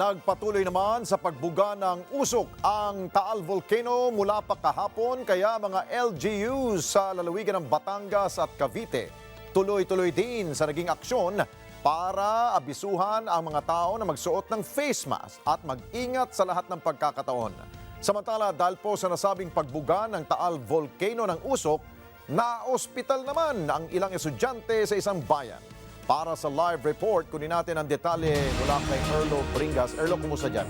nagpatuloy naman sa pagbuga ng usok ang Taal Volcano mula pa kahapon kaya mga LGUs sa lalawigan ng Batangas at Cavite tuloy-tuloy din sa naging aksyon para abisuhan ang mga tao na magsuot ng face mask at mag-ingat sa lahat ng pagkakataon. Samantala, dahil po sa nasabing pagbuga ng Taal Volcano ng usok, na-ospital naman ang ilang estudyante sa isang bayan. Para sa live report, kunin natin ang detalye mula kay Erlo Bringas. Erlo, kumusta dyan?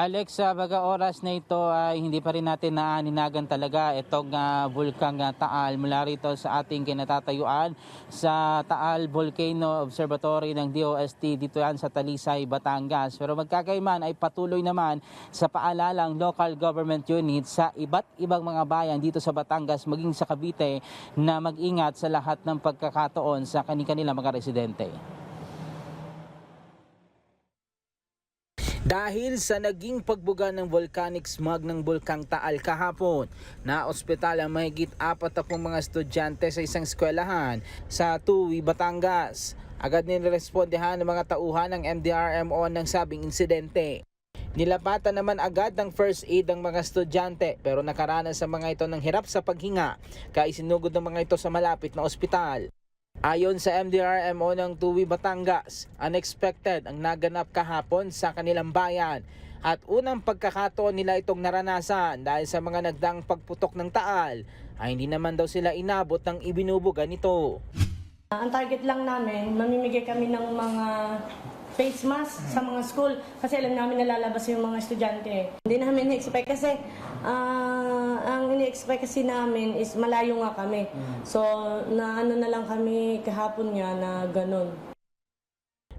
Alex, sa baga oras na ito ay hindi pa rin natin naaninagan talaga itong uh, bulkang uh, Taal mula rito sa ating kinatatayuan sa Taal Volcano Observatory ng DOST dito yan sa Talisay, Batangas. Pero magkakaiman ay patuloy naman sa paalalang local government units sa iba't ibang mga bayan dito sa Batangas maging sa Cavite na mag-ingat sa lahat ng pagkakataon sa kanilang mga residente. Dahil sa naging pagbuga ng volcanic smog ng Bulkang Taal kahapon, na ospital ang mahigit apat na mga estudyante sa isang eskwelahan sa Tuwi, Batangas. Agad nirespondehan ng mga tauhan ng MDRMO ng sabing insidente. Nilapatan naman agad ng first aid ang mga estudyante pero nakaranas sa mga ito ng hirap sa paghinga kaya isinugod ng mga ito sa malapit na ospital. Ayon sa MDRMO ng Tuwi Batangas, unexpected ang naganap kahapon sa kanilang bayan at unang pagkakataon nila itong naranasan dahil sa mga nagdang pagputok ng taal ay hindi naman daw sila inabot ng ibinubuga nito. Ang target lang namin, mamimigay kami ng mga face mask sa mga school kasi alam namin nalalabas yung mga estudyante. Hindi namin na-expect kasi ah, ang ini-expect kasi namin is malayo nga kami. So, na ano na lang kami kahapon nga na ganun.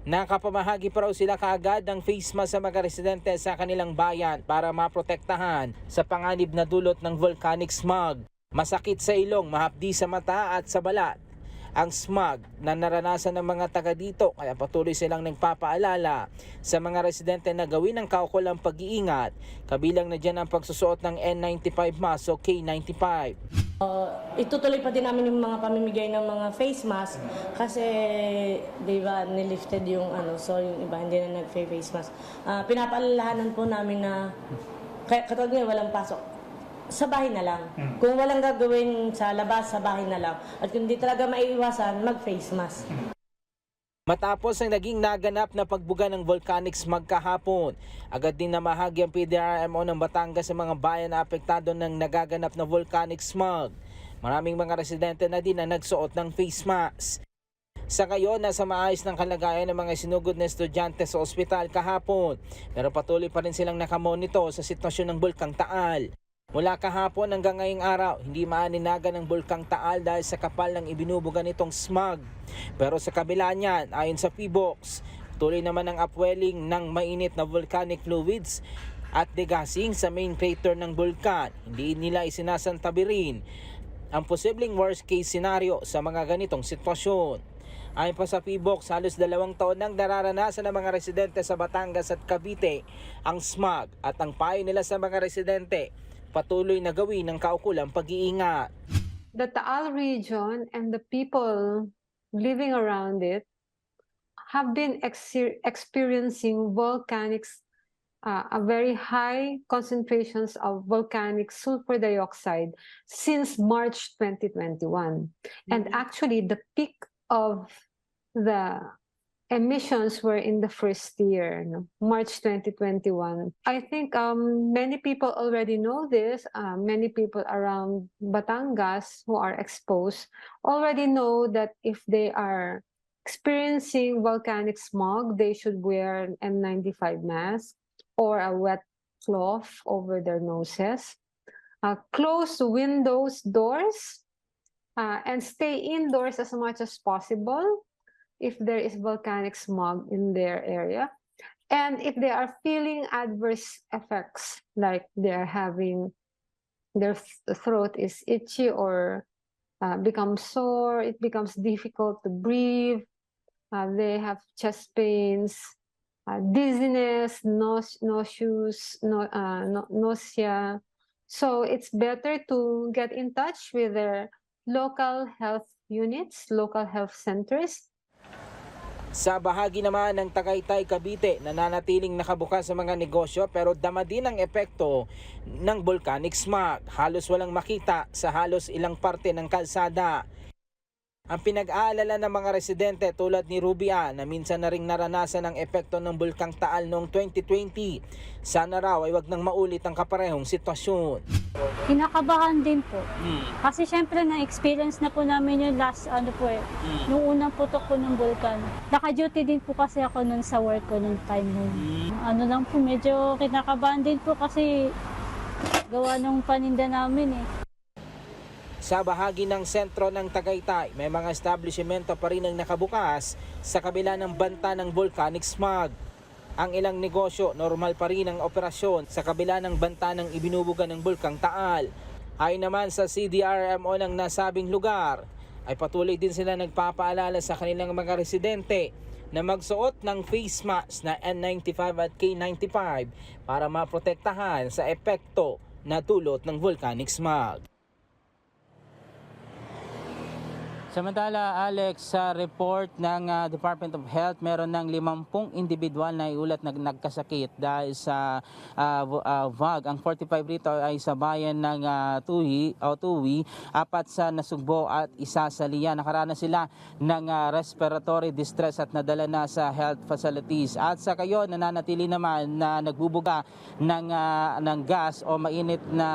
Nakapamahagi pa raw sila kaagad ng face mask sa mga residente sa kanilang bayan para maprotektahan sa panganib na dulot ng volcanic smog. Masakit sa ilong, mahapdi sa mata at sa balat. Ang smog na naranasan ng mga taga dito kaya patuloy silang nagpapaalala sa mga residente na gawin ang kaukulang pag-iingat kabilang na dyan ang pagsusuot ng N95 mask o K95. Uh, itutuloy pa din namin yung mga pamimigay ng mga face mask kasi di ba nilifted yung ano so yung iba hindi na nag-face mask. Uh, pinapaalalahanan po namin na kaya katulad ngayon walang pasok sa bahay na lang. Kung walang gagawin sa labas, sa bahay na lang. At kung di talaga maiiwasan, mag-face mask. Matapos ang naging naganap na pagbuga ng volcanic smog kahapon, agad din namahagi ang PDRMO ng Batangas sa mga bayan na apektado ng nagaganap na volcanic smog. Maraming mga residente na din na nagsuot ng face mask. Sa ngayon, nasa maayos ng kalagayan ng mga sinugod na estudyante sa ospital kahapon, pero patuloy pa rin silang nakamonitor sa sitwasyon ng Bulkang Taal. Mula kahapon hanggang ngayong araw, hindi maaninagan ng Bulkang Taal dahil sa kapal ng ibinubuga nitong smog. Pero sa kabila niyan, ayon sa PBOX, tuloy naman ang upwelling ng mainit na volcanic fluids at degassing sa main crater ng bulkan. Hindi nila isinasantabi rin ang posibleng worst case scenario sa mga ganitong sitwasyon. Ayon pa sa PBOX, halos dalawang taon nang nararanasan ng mga residente sa Batangas at Cavite ang smog at ang payo nila sa mga residente patuloy na gawin ng kaukulang pag-iingat. the Taal region and the people living around it have been ex- experiencing volcanic, uh, a very high concentrations of volcanic sulfur dioxide since March 2021. And actually, the peak of the emissions were in the first year? March 2021. I think um, many people already know this. Uh, many people around Batangas who are exposed already know that if they are experiencing volcanic smog, they should wear an N95 mask or a wet cloth over their noses. Uh, close windows, doors, uh, and stay indoors as much as possible if there is volcanic smog in their area. And if they are feeling adverse effects, like they're having their throat is itchy or uh, becomes sore, it becomes difficult to breathe, uh, they have chest pains, uh, dizziness, nause, nauseous, uh, nausea. So it's better to get in touch with their local health units, local health centers, Sa bahagi naman ng Tagaytay, Cavite, nananatiling nakabukas sa mga negosyo pero dama din ang epekto ng volcanic smog. Halos walang makita sa halos ilang parte ng kalsada. Ang pinag-aalala ng mga residente tulad ni Rubia na minsan na ring naranasan ang epekto ng Bulkang Taal noong 2020. Sana raw ay wag nang maulit ang kaparehong sitwasyon. Kinakabahan din po. Kasi syempre na-experience na po namin yung last ano po eh, nung unang putok po ng vulkan. Naka-duty din po kasi ako nun sa work ko nung time nun. Ano lang po, medyo kinakabahan din po kasi gawa nung paninda namin eh. Sa bahagi ng sentro ng Tagaytay, may mga establishmento pa rin ang nakabukas sa kabila ng banta ng volcanic smog. Ang ilang negosyo, normal pa rin ang operasyon sa kabila ng banta ng ibinubuga ng Bulkang Taal. Ayon naman sa CDRMO ng nasabing lugar, ay patuloy din sila nagpapaalala sa kanilang mga residente na magsuot ng face mask na N95 at K95 para maprotektahan sa epekto na dulot ng volcanic smog. Samantala, Alex, sa report ng ah, Department of Health, meron ng 50 individual na iulat na nagkasakit dahil sa ah, v- ah, VAG. Ang 45 rito ay sa bayan ng ah, Tuhi, o Tuwi, apat sa Nasugbo at isa sa Liya. Nakaranas sila ng ah, respiratory distress at nadala na sa health facilities. At sa kayo, nananatili naman na nagbubuga ng, ah, ng gas o mainit na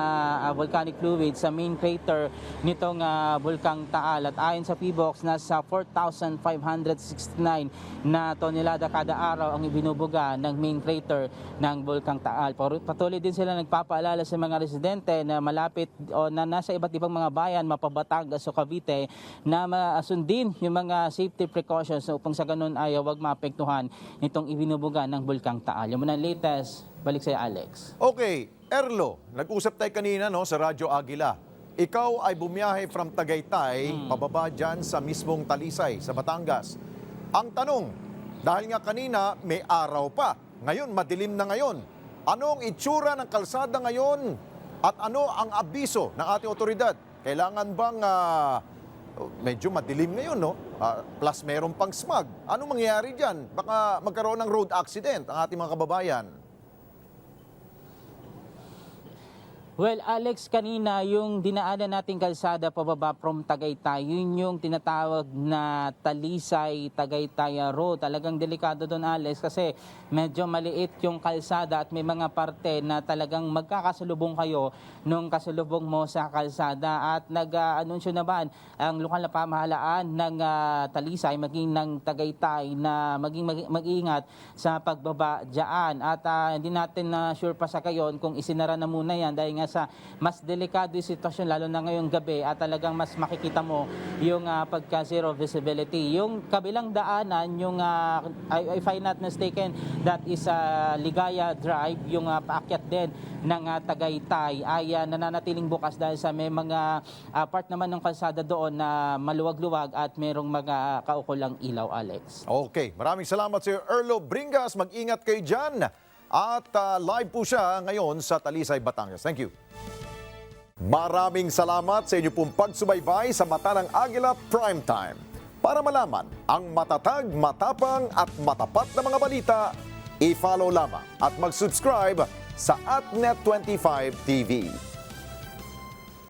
ah, volcanic fluid sa main crater nitong ah, Bulkang Taal. At ayon sa PBOX, nasa 4,569 na tonelada kada araw ang ibinubuga ng main crater ng Bulkang Taal. Patuloy din sila nagpapaalala sa mga residente na malapit o na nasa iba't ibang mga bayan, mapabatangas o Cavite, na masundin yung mga safety precautions upang sa ganun ay huwag maapektuhan itong ibinubuga ng Bulkang Taal. Yung muna latest, balik sa Alex. Okay, Erlo, nag-usap tayo kanina no, sa Radyo Agila. Ikaw ay bumiyahe from Tagaytay, pababa dyan sa mismong Talisay, sa Batangas. Ang tanong, dahil nga kanina may araw pa, ngayon madilim na ngayon. Anong itsura ng kalsada ngayon at ano ang abiso ng ating otoridad? Kailangan bang ah, medyo madilim ngayon, no? Ah, plus meron pang smog. Anong mangyayari dyan? Baka magkaroon ng road accident ang ating mga kababayan. Well, Alex, kanina yung dinaanan nating kalsada pababa from Tagaytay, yun yung tinatawag na Talisay Tagaytay Road. Talagang delikado doon, Alex, kasi medyo maliit yung kalsada at may mga parte na talagang magkakasalubong kayo nung kasalubong mo sa kalsada. At nag-anunsyo naman ang lokal na pamahalaan ng ah, Talisay, maging ng Tagaytay, na maging mag- mag-ingat sa pagbaba dyan. At ah, hindi natin na sure pa sa kayon kung isinara na muna yan dahil nga sa mas delikado yung sitwasyon lalo na ngayong gabi at talagang mas makikita mo yung ah, pagka zero visibility. Yung kabilang daanan, yung ah, I, if I'm not mistaken, that is ah, Ligaya Drive, yung ah, paakyat din ng ah, Tagaytay ay ah, nananatiling bukas dahil sa may mga ah, part naman ng kalsada doon na maluwag-luwag at merong mga kaukulang ilaw, Alex. Okay, maraming salamat sa Erlo Bringas. Mag-ingat kayo dyan. At ah, live po siya ngayon sa Talisay, Batangas. Thank you. Maraming salamat sa inyo pong pagsubaybay sa Mata ng Agila Primetime. Para malaman ang matatag, matapang at matapat na mga balita, i-follow lamang at mag-subscribe sa AtNet25 TV.